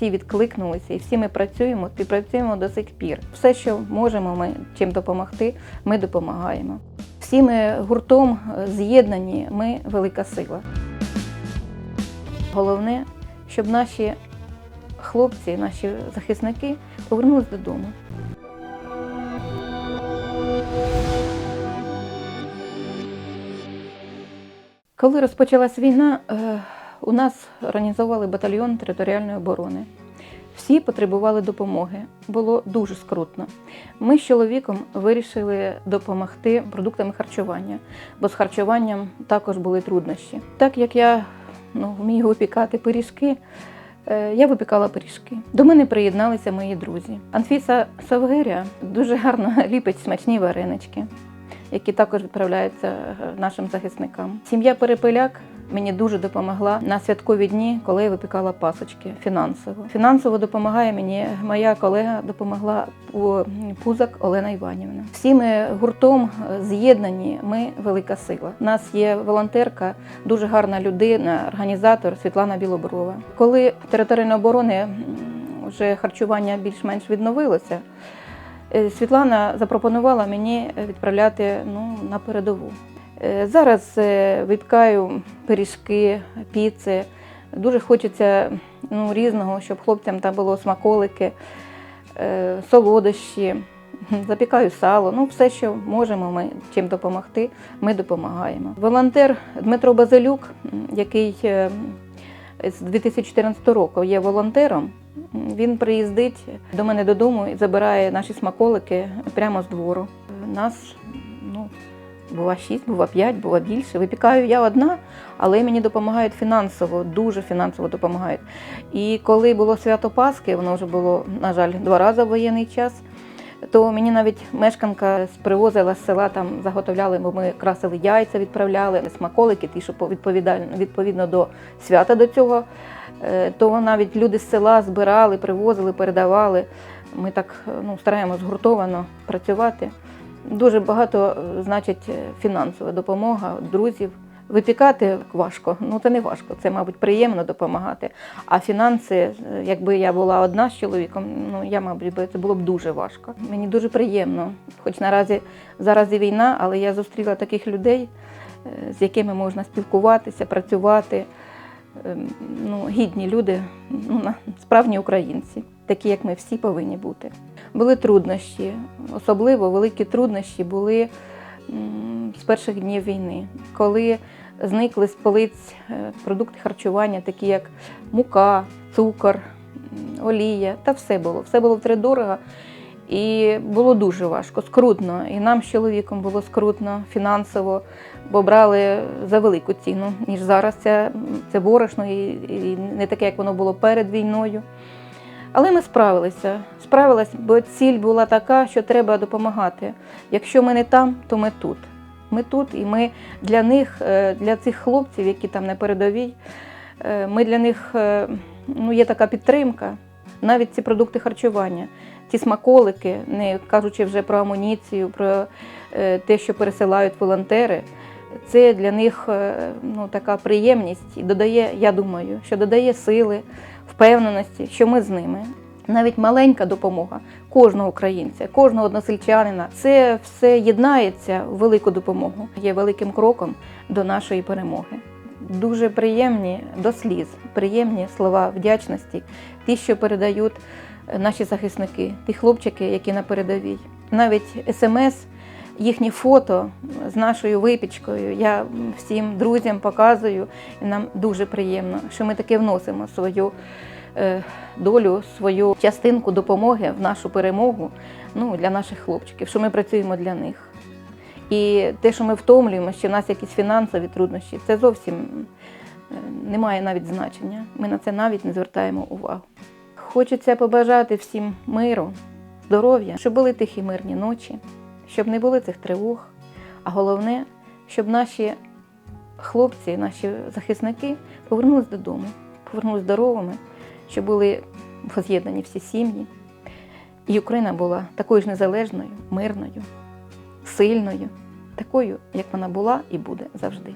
всі відкликнулися, і всі ми працюємо, співпрацюємо до сих пір. Все, що можемо, ми чим допомогти, ми допомагаємо. Всі ми гуртом е, з'єднані, ми велика сила. Головне, щоб наші хлопці, наші захисники повернулись додому. Коли розпочалась війна, е, у нас організовували батальйон територіальної оборони. Всі потребували допомоги. Було дуже скрутно. Ми з чоловіком вирішили допомогти продуктами харчування, бо з харчуванням також були труднощі. Так як я ну, вмію випікати пиріжки, е, я випікала пиріжки. До мене приєдналися мої друзі. Анфіса Савгиря дуже гарно ліпить смачні варенички, які також відправляються е, нашим захисникам. Сім'я Перепеляк мені дуже допомогла на святкові дні, коли я випікала пасочки фінансово. Фінансово допомагає мені моя колега, допомогла Пу- Пузак Олена Іванівна. Всі ми гуртом е, з'єднані. Ми велика сила. У нас є волонтерка, дуже гарна людина, організатор Світлана Білоброва. Коли територіальної оборони вже харчування більш-менш відновилося. Е, Світлана запропонувала мені відправляти ну, на передову. Е, Зараз е, випікаю пиріжки, піци. Дуже хочеться ну, різного, щоб хлопцям там було смаколики, е, солодощі, запікаю сало. Ну, все, що можемо, ми чим допомогти, ми допомагаємо. Волонтер Дмитро Базилюк, який з 2014 року є волонтером, він приїздить до мене додому і забирає наші смаколики прямо з двору. Нас бува шість, бува п'ять, бува більше. Випікаю я одна, але мені допомагають фінансово, дуже фінансово допомагають. І коли було свято Пасхи, воно вже було, на жаль, два рази в воєнний час. То мені навіть мешканка привозила з села, там заготовляли, бо ми красили яйця, відправляли, смаколики, ті, що відповідно до свята до цього. Е, То навіть люди з села збирали, привозили, передавали. Ми так ну, стараємось згуртовано працювати. Дуже багато е, значить е, фінансова допомога друзів. Випікати важко, ну це не важко, це, мабуть, приємно допомагати. А фінанси, е, якби я була одна з чоловіком, ну я, мабуть, би це було б дуже важко. Мені дуже приємно, хоч наразі зараз і війна, але я зустріла таких людей, з якими можна спілкуватися, працювати. Ем, Ну, гідні люди, ну, справжні українці, такі, як ми всі повинні бути. Були труднощі, особливо великі труднощі були з перших днів війни, коли зникли з полиць е, продукти харчування, такі як мука, цукор, олія, та все було. Все було втридорого. І було дуже важко, скрутно. І нам з чоловіком було скрутно фінансово, бо брали за велику ціну, ніж зараз це, це борошно, і, і не таке, як воно було перед війною. Але ми справилися. Справилися, бо ціль була така, що треба допомагати. Якщо ми не там, то ми тут. Ми тут, і ми для них, е, для цих хлопців, які там на передовій, е, ми для них е, ну, є така підтримка. Навіть ці продукти харчування, ці смаколики, не кажучи вже про амуніцію, про те, що пересилають волонтери. Це для них ну, така приємність і додає, я думаю, що додає сили, впевненості, що ми з ними. Навіть маленька допомога кожного українця, кожного односельчанина, це все єднається в велику допомогу. Є великим кроком до нашої перемоги. Дуже приємні до сліз, приємні слова вдячності, ті, що передають наші захисники, ті хлопчики, які на передовій. Навіть смс, їхні фото з нашою випічкою. Я всім друзям показую, і нам дуже приємно, що ми таке вносимо свою е, долю, свою частинку допомоги в нашу перемогу ну, для наших хлопчиків, що ми працюємо для них. І те, що ми втомлюємо, що в нас якісь фінансові труднощі, це зовсім е, не має навіть значення. Ми на це навіть не звертаємо увагу. Хочеться побажати всім миру, здоров'я, щоб були тихі мирні ночі, щоб не було цих тривог. А головне, щоб наші хлопці, наші захисники повернулись додому, повернулись здоровими, щоб були воз'єднані всі сім'ї. І Україна була такою ж незалежною, мирною, сильною, такою, як вона була і буде завжди.